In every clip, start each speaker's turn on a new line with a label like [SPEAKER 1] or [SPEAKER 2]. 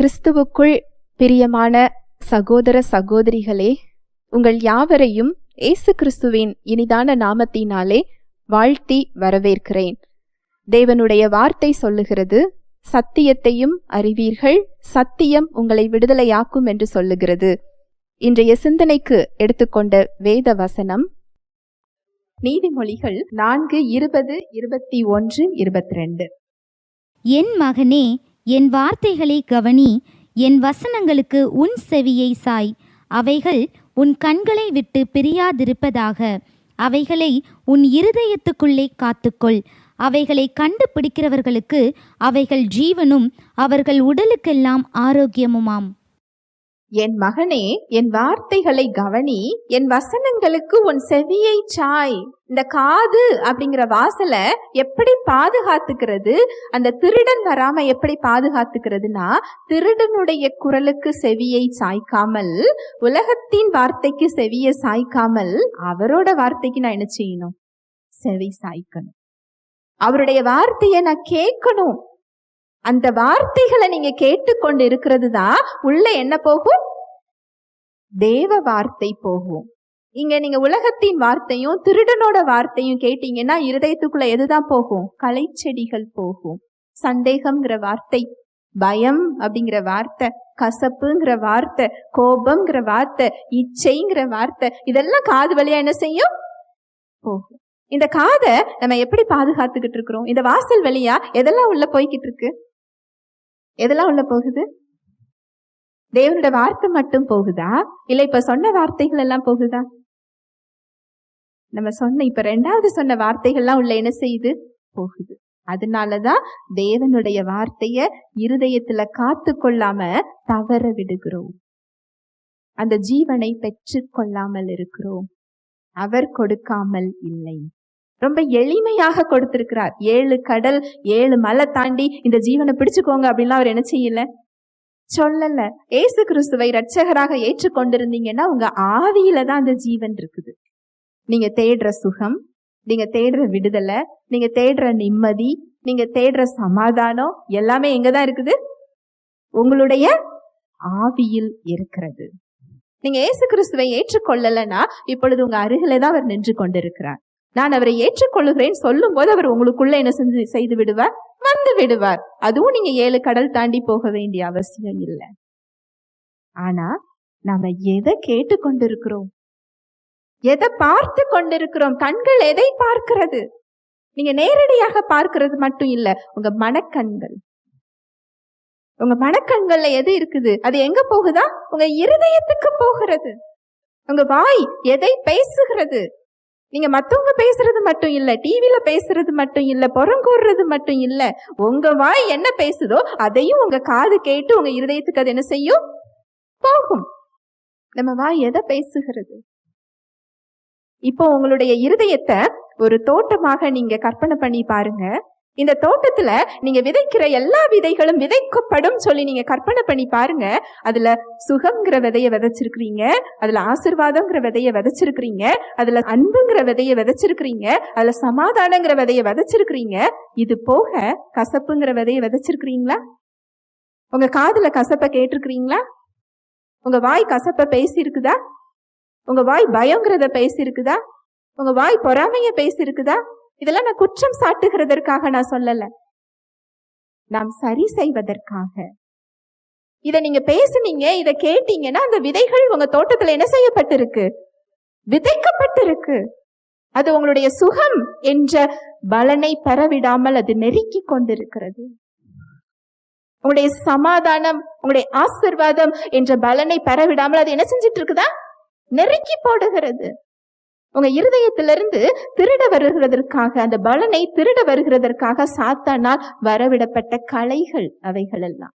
[SPEAKER 1] கிறிஸ்துவுக்குள் பிரியமான சகோதர சகோதரிகளே உங்கள் யாவரையும் இயேசு கிறிஸ்துவின் இனிதான நாமத்தினாலே வாழ்த்தி வரவேற்கிறேன். தேவனுடைய வார்த்தை சொல்லுகிறது சத்தியத்தையும் அறிவீர்கள் சத்தியம் உங்களை விடுதலையாக்கும் என்று சொல்லுகிறது. இன்றைய சிந்தனைக்கு எடுத்துக்கொண்ட வேத வசனம் நீதிமொழிகள் நான்கு இருபது இருபத்தி ஒன்று இருபத்தி ரெண்டு.
[SPEAKER 2] என் மகனே என் வார்த்தைகளை கவனி என் வசனங்களுக்கு உன் செவியை சாய். அவைகள் உன் கண்களை விட்டு பிரியாதிருப்பதாக. அவைகளை உன் இருதயத்துக்குள்ளே காத்துக்கொள். அவைகளை கண்டுபிடிக்கிறவர்களுக்கு அவைகள் ஜீவனும் அவர்கள் உடலுக்கெல்லாம் ஆரோக்கியமுமாம்.
[SPEAKER 1] என் மகனே என் வார்த்தைகளை கவனி என் வசனங்களுக்கு உன் செவியை சாய். இந்த காது அப்படிங்கிற வாசலை எப்படி பாதுகாத்துக்கிறது? அந்த திருடன் வராம எப்படி பாதுகாத்துக்கிறதுனா திருடனுடைய குரலுக்கு செவியை சாய்க்காமல் உலகத்தின் வார்த்தைக்கு செவியை சாய்க்காமல் அவரோட வார்த்தைக்கு நான் என்ன செய்யணும்? செவி சாய்க்கணும். அவருடைய வார்த்தையை நான் கேட்கணும். அந்த வார்த்தைகளை நீங்க கேட்டுக்கொண்டு இருக்கிறது தான் உள்ள என்ன போகும்? தேவ வார்த்தை போகும். இங்க நீங்க உலகத்தின் வார்த்தையும் திருடனோட வார்த்தையும் கேட்டீங்கன்னா இருதயத்துக்குள்ள எதுதான் போகும்? களைச்செடிகள் போகும். சந்தேகம்ங்கிற வார்த்தை பயம் அப்படிங்கிற வார்த்தை கசப்புங்கிற வார்த்தை கோபம்ங்கிற வார்த்தை இச்சைங்கிற வார்த்தை இதெல்லாம் காது வழியா என்ன செய்யும்? போகும். இந்த காதை நம்ம எப்படி பாதுகாத்துக்கிட்டு இருக்கிறோம்? இந்த வாசல் வழியா எதெல்லாம் உள்ள போய்கிட்டு இருக்கு? எதெல்லாம் உள்ள போகுது? தேவனோட வார்த்தை மட்டும் போகுதா? இல்லை இப்ப சொன்ன வார்த்தைகள் எல்லாம் போகுதா? நம்ம சொன்ன இப்ப ரெண்டாவது சொன்ன வார்த்தைகள்லாம் உள்ள என்ன செய்யுது? போகுது. அதனாலதான் தேவனுடைய வார்த்தைய இருதயத்துல காத்து கொள்ளாம தவற விடுகிறோம். அந்த ஜீவனை பெற்று கொள்ளாமல் இருக்கிறோம். அவர் கொடுக்காமல் இல்லை. ரொம்ப எளிமையாக கொடுத்திருக்கிறார். ஏழு கடல் ஏழு மலை தாண்டி இந்த ஜீவனை பிடிச்சுக்கோங்க அப்படின்லாம் அவர் என்ன செய்யல? சொல்லல. ஏசு கிறிஸ்துவை ரட்சகராக ஏற்றுக்கொண்டிருந்தீங்கன்னா உங்க ஆவியில தான் அந்த ஜீவன் இருக்குது. நீங்க தேடுற சுகம் நீங்க தேடுற விடுதலை நீங்க தேடுற நிம்மதி நீங்க தேடுற சமாதானம் எல்லாமே எங்க தான் இருக்குது? உங்களுடைய ஆவியில் இருக்கிறது. நீங்க ஏசு கிறிஸ்துவை ஏற்றுக்கொள்ளலைன்னா இப்பொழுது உங்க அருகில தான் அவர் நின்று கொண்டிருக்கிறார். நான் அவரை ஏற்றுக்கொள்ளுகிறேன் சொல்லும் போது அவர் உங்களுக்குள்ள என்ன செஞ்சு செய்து விடுவார்? வந்து விடுவார். அதுவும் நீங்க ஏழு கடல் தாண்டி போக வேண்டிய அவசியம் இல்லை. ஆனா நாம எதை கேட்டுக்கொண்டிருக்கிறோம்? எதை பார்த்து கொண்டிருக்கிறோம்? கண்கள் எதை பார்க்கிறது? நீங்க நேரடியாக பார்க்கிறது மட்டும் இல்ல உங்க மனக்கண்கள். உங்க மனக்கண்கள்ல எது இருக்குது? அது எங்க போகுதா? உங்க இருதயத்துக்கு போகிறது. உங்க வாய் எதை பேசுகிறது? நீங்கள் மற்றவங்க பேசுறது மட்டும் இல்லை டிவியில் பேசுறது மட்டும் இல்லை புறங்கூறுறது மட்டும் இல்லை உங்கள் வாய் என்ன பேசுதோ அதையும் உங்கள் காது கேட்டு உங்கள் இருதயத்துக்கு அது என்ன செய்யும்? போகும். நம்ம வாய் எதை பேசுகிறது? இப்போ உங்களுடைய இருதயத்தை ஒரு தோட்டமாக நீங்க கற்பனை பண்ணி பாருங்க. இந்த தோட்டத்துல நீங்க விதைக்கிற எல்லா விதைகளும் விதைக்கப்படும் சொல்லி நீங்க கற்பனை பண்ணி பாருங்க. அதுல சுகம்ங்கிற விதைய விதைச்சிருக்கிறீங்க அதுல ஆசிர்வாதம்ங்கிற விதைய விதைச்சிருக்கிறீங்க அதுல அன்புங்கிற விதைய விதைச்சிருக்கிறீங்க அதுல சமாதானங்கிற விதைய விதைச்சிருக்கிறீங்க. இது போக கசப்புங்கிற விதைய விதைச்சிருக்கிறீங்களா? உங்க காதுல கசப்பை கேட்டிருக்கிறீங்களா? உங்க வாய் கசப்பை பேசியிருக்குதா? உங்க வாய் பயங்கிறத பேசியிருக்குதா? உங்க வாய் பொறாமைய பேசியிருக்குதா? இதெல்லாம் நான் குற்றம் சாட்டுகிறதற்காக நான் சொல்லல. நாம் சரி செய்வதற்காக. இதை நீங்க பேசுனீங்க இதை கேட்டீங்கன்னா அந்த விதைகள் உங்க தோட்டத்துல என்ன செய்யப்பட்டிருக்கு? விதைக்கப்பட்டிருக்கு. அது உங்களுடைய சுகம் என்ற பலனை பெறவிடாமல் அது நெருக்கி கொண்டிருக்கிறது. உங்களுடைய சமாதானம் உங்களுடைய ஆசிர்வாதம் என்ற பலனை பெறவிடாமல் அது என்ன செஞ்சிட்டு இருக்குதா நெருக்கி போடுகிறது. உங்க இருதயத்திலிருந்து திருட வருகிறதற்காக அந்த பலனை திருட வருகிறதற்காக சாத்தானால் வரவிடப்பட்ட கலைகள் அவைகள் எல்லாம்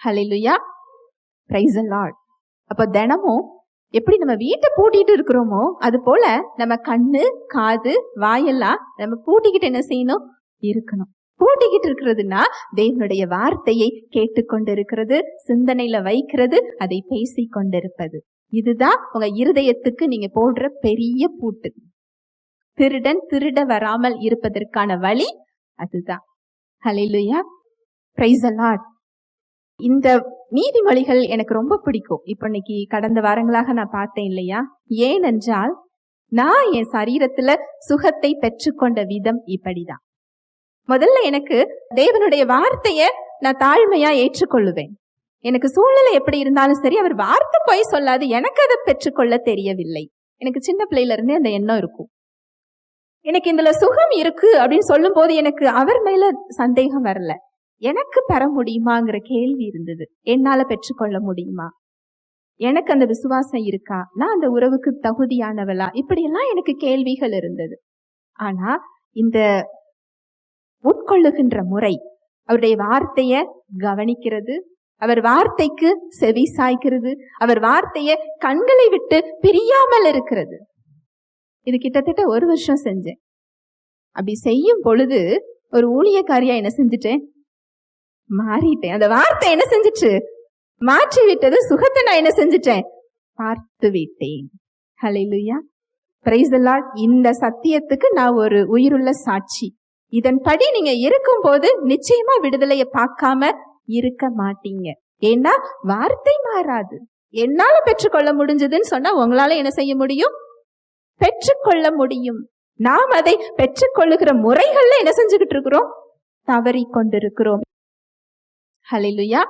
[SPEAKER 1] ஹலிலுயா பிரைஸ் லார்ட் அப்ப தினமும் எப்படி நம்ம வீட்டை பூட்டிட்டு இருக்கிறோமோ அது போல நம்ம கண்ணு காது வாயெல்லாம் நம்ம பூட்டிக்கிட்டு என்ன செய்யணும்? இருக்கணும். பூட்டிக்கிட்டு இருக்கிறதுனா தேவனுடைய வார்த்தையை கேட்டுக்கொண்டு இருக்கிறது சிந்தனையில வைக்கிறது அதை பேசி கொண்டிருப்பது இதுதான் உங்க இருதயத்துக்கு நீங்க போடுற பெரிய பூட்டு. திருடன் திருட வராமல் இருப்பதற்கான வழி அதுதான். ஹலிலுயா பிரைஸ் அலாட் இந்த நீதிமொழிகள் எனக்கு ரொம்ப பிடிக்கும். இப்போ இன்னைக்கு கடந்த வாரங்களாக நான் பார்த்தேன் இல்லையா? ஏனென்றால் நான் என் சரீரத்துல சுகத்தை பெற்றுக்கொண்ட விதம் இப்படிதான். முதல்ல எனக்கு தேவனுடைய வார்த்தையை நான் தாழ்மையா ஏற்றுக்கொள்ளுவேன். எனக்கு சூழ்நிலை எப்படி இருந்தாலும் சரி அவர் வார்த்தை போய் சொல்லாது எனக்கு அதை பெற்றுக்கொள்ள தெரியவில்லை. எனக்கு சின்ன பிள்ளையில இருந்தே அந்த எண்ணம் இருக்கும். எனக்கு இதுல சுகம் இருக்கு அப்படின்னு சொல்லும் போது எனக்கு அவர் மேல சந்தேகம் வரல. எனக்கு பெற முடியுமாங்கிற கேள்வி இருந்தது. என்னால பெற்றுக்கொள்ள முடியுமா? எனக்கு அந்த விசுவாசம் இருக்கா? நான் அந்த உறவுக்கு தகுதியானவளா? இப்படியெல்லாம் எனக்கு கேள்விகள் இருந்தது. ஆனா இந்த உட்கொள்ளுகின்ற முறை அவருடைய வார்த்தையை கவனிக்கிறது. அவர் வார்த்தைக்கு செவி சாய்க்கிறது. அவர் வார்த்தையை கண்களை விட்டு பிரியாமல் இருக்கிறது. இது கிட்டத்தட்ட ஒரு வருஷம் செஞ்சேன். அப்படி செய்யும் பொழுது ஒரு ஊழியக்காரியா என்ன செஞ்சுட்டேன்? மாறிட்டேன். அந்த வார்த்தை என்ன செஞ்சுச்சு? மாற்றி விட்டது சுகத்தை நான் என்ன செஞ்சுட்டேன்? பார்த்து விட்டேன். ஹalleluya praise the இந்த சத்தியத்துக்கு நான் ஒரு உயிருள்ள சாட்சி. இதன்படி நீங்க இருக்கும்போது நிச்சயமா விடுதலையை பார்க்காம இருக்க மாட்டீங்க. ஏன்னா வார்த்தை மாறாது. என்னால பெற்றுக்கொள்ள முடிஞ்சதுன்னு சொன்னா உங்களால என்ன செய்ய முடியும்? பெற்றுக்கொள்ள முடியும். நாம் அதை பெற்றுக்கொள்ளுகிற முறைகள்ல என்ன செஞ்சுக்கிட்டு இருக்கிறோம்? தவறி கொண்டிருக்கிறோம். ஹalleluya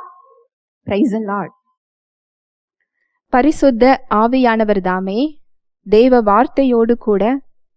[SPEAKER 1] praise the
[SPEAKER 3] பரிசுத்த ஆவியானவர் தாமே தேவ வார்த்தையோடு கூட